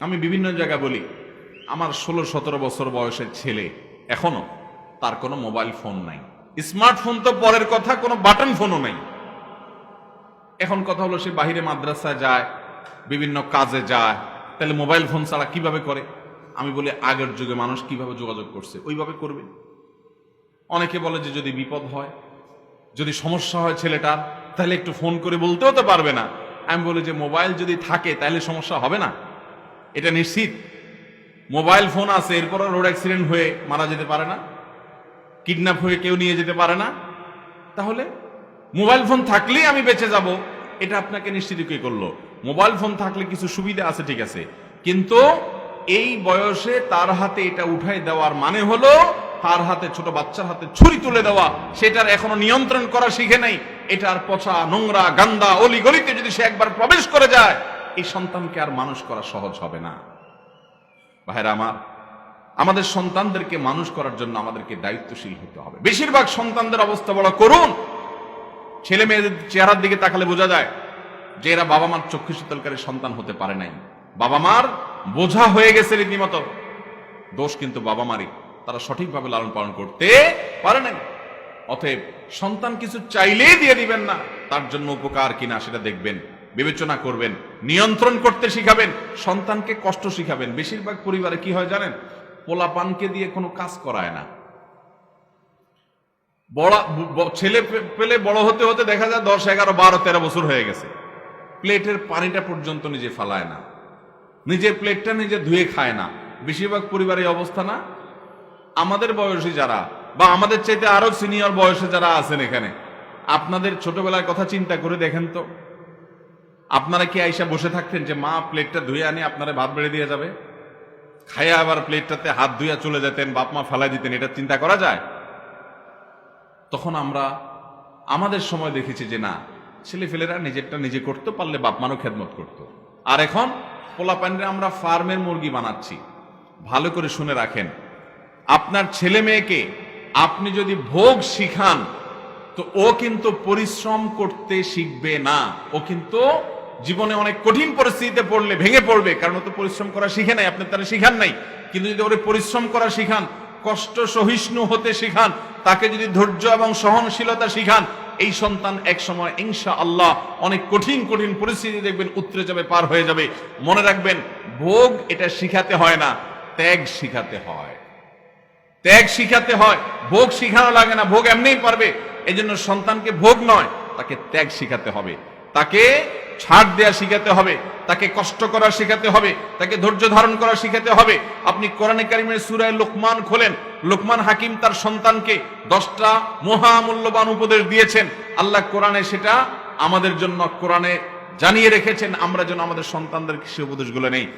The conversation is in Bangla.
আমি বিভিন্ন জায়গায় বলি, আমার ষোলো সতেরো বছর বয়সের ছেলে এখনও তার কোনো মোবাইল ফোন নাই। স্মার্টফোন তো পরের কথা, কোনো বাটন ফোনও নাই। এখন কথা হলো সে বাহিরে মাদ্রাসায় যায়, বিভিন্ন কাজে যায়, তাহলে মোবাইল ফোন ছাড়া কীভাবে করে? আমি বলি, আগের যুগে মানুষ কীভাবে যোগাযোগ করছে, ওইভাবে করবে। অনেকে বলে যে যদি বিপদ হয়, যদি সমস্যা হয় ছেলেটার, তাহলে একটু ফোন করে বলতেও তো পারবে না। আমি বলি যে মোবাইল যদি থাকে, তাহলে সমস্যা হবে না। এটা নিশ্চিত। মোবাইল ফোন আছে এরপর রোড অ্যাক্সিডেন্ট হয়ে মারা যেতে পারে না, কিডন্যাপ হয়ে কেউ নিয়ে যেতে পারে না। তাহলে মোবাইল ফোন থাকলেই আমি বেঁচে যাব, এটা আপনাকে নিশ্চিত কে করল? মোবাইল ফোন থাকলে কিছু সুবিধা আছে, ঠিক আছে। কিন্তু এই বয়সে তার হাতে এটা উঠাই দেওয়ার মানে হলো, তার হাতে ছোট বাচ্চার হাতে ছুরি তুলে দেওয়া, সেটার এখনও নিয়ন্ত্রণ করা শিখে নাই। এটার পচা নোংরা, গান্দা অলি গলিতে যদি সে একবার প্রবেশ করে যায় এই সন্তানকে আর মানুষ করা সহজ হবে না। ভাইরা আমার, আমাদের সন্তানদেরকে মানুষ করার জন্য আমাদেরকে দায়িত্বশীল হতে হবে। বেশিরভাগ সন্তানদের অবস্থা বড় করুন। ছেলে মেয়েদের চেহারার দিকে তাকালে বোঝা যায় যে এরা বাবা মার চক্ষু শীতলকারী সন্তান হতে পারে নাই। বাবা মার বোঝা হয়ে গেছে রীতিমতো। দোষ কিন্তু বাবা মারই। তারা সঠিকভাবে লালন পালন করতে পারে নাই। অতএব সন্তান কিছু চাইলেই দিয়ে দিবেন না, তার জন্য উপকার কিনা সেটা দেখবেন। বিবেচনা করবেন, নিয়ন্ত্রণ করতে শিখাবেন, সন্তানকে কষ্ট শিখাবেন। বেশিরভাগ পরিবারে কি হয় জানেন? পোলাপানকে দিয়ে কোনো কাজ করায় না। বড় ছেলে পেলে বড় হতে হতে দেখা যায় দশ, এগারো, বারো, তেরো বছর হয়ে গেছে। প্লেটের পানিটা পর্যন্ত নিজে ফালায় না। নিজের প্লেটটা নিজে ধুয়ে খায় না। বেশিরভাগ পরিবারের অবস্থা না? আমাদের বয়সী যারা, বা আমাদের চাইতে আরও সিনিয়র বয়সে যারা আছেন এখানে, আপনাদের ছোটবেলার কথা চিন্তা করে দেখেন তো। আপনারা কি আইসা বসে থাকতেন যে, মা, প্লেটটা ধুয়ে আনি, আপনারা ভাত বেড়ে দিয়ে যাবে? খাইয়া আবার প্লেটটাতে হাত ধুইয়া চলে যেতেন, বাপ মা ফেলাই দিতেন, এটা চিন্তা করা যায়? তখন আমরা আমাদের সময় দেখেছি যে, না ছেলে ফেলেরা নিজেরটা নিজে করতে পারলে বাপ মারও খেদমত করত। আর এখন পোলাপানরে আমরা ফার্মের মুরগি বানাচ্ছি। ভালো করে শুনে রাখেন, আপনার ছেলে মেয়েকে আপনি যদি ভোগ শিখান, তো ও কিন্তু পরিশ্রম করতে শিখবে না। ও কিন্তু জীবনে অনেক কঠিন পরিস্থিতিতে পড়লে ভেঙে পড়বে, কারণ ও তো পরিশ্রম করা শিখে নাই, আপনি তারা শিখান নাই। কিন্তু যদি ওরে পরিশ্রম করা শিখান, কষ্ট সহিষ্ণু হতে শিখান, তাকে যদি ধৈর্য এবং সহনশীলতা শিখান, এই সন্তান এক সময় ইনশা আল্লাহ অনেক কঠিন কঠিন পরিস্থিতি দেখবেন উতরে যাবে, পার হয়ে যাবে। মনে রাখবেন, ভোগ এটা শিখাতে হয় না, ত্যাগ শিখাতে হয়। ত্যাগ শিখাতে হয়, ভোগ শিখানো লাগে না, ভোগ এমনিই পারবে। এই জন্য সন্তানকে ভোগ নয়, তাকে ত্যাগ শিখাতে হবে। তাকে ছাড় দেয়া শিখাতে হবে, তাকে কষ্ট করা শেখাতে হবে, তাকে ধৈর্য ধারণ করা শিখাতে হবে। আপনি কোরআনে কারিমের সুরায় লোকমান খোলেন, লোকমান হাকিম তার সন্তানকে দশটা মহামূল্যবান উপদেশ দিয়েছেন। আল্লাহ কোরআনে সেটা আমাদের জন্য, কোরআনে জানিয়ে রেখেছেন, আমরা যেন আমাদের সন্তানদের সে উপদেশগুলো নেই।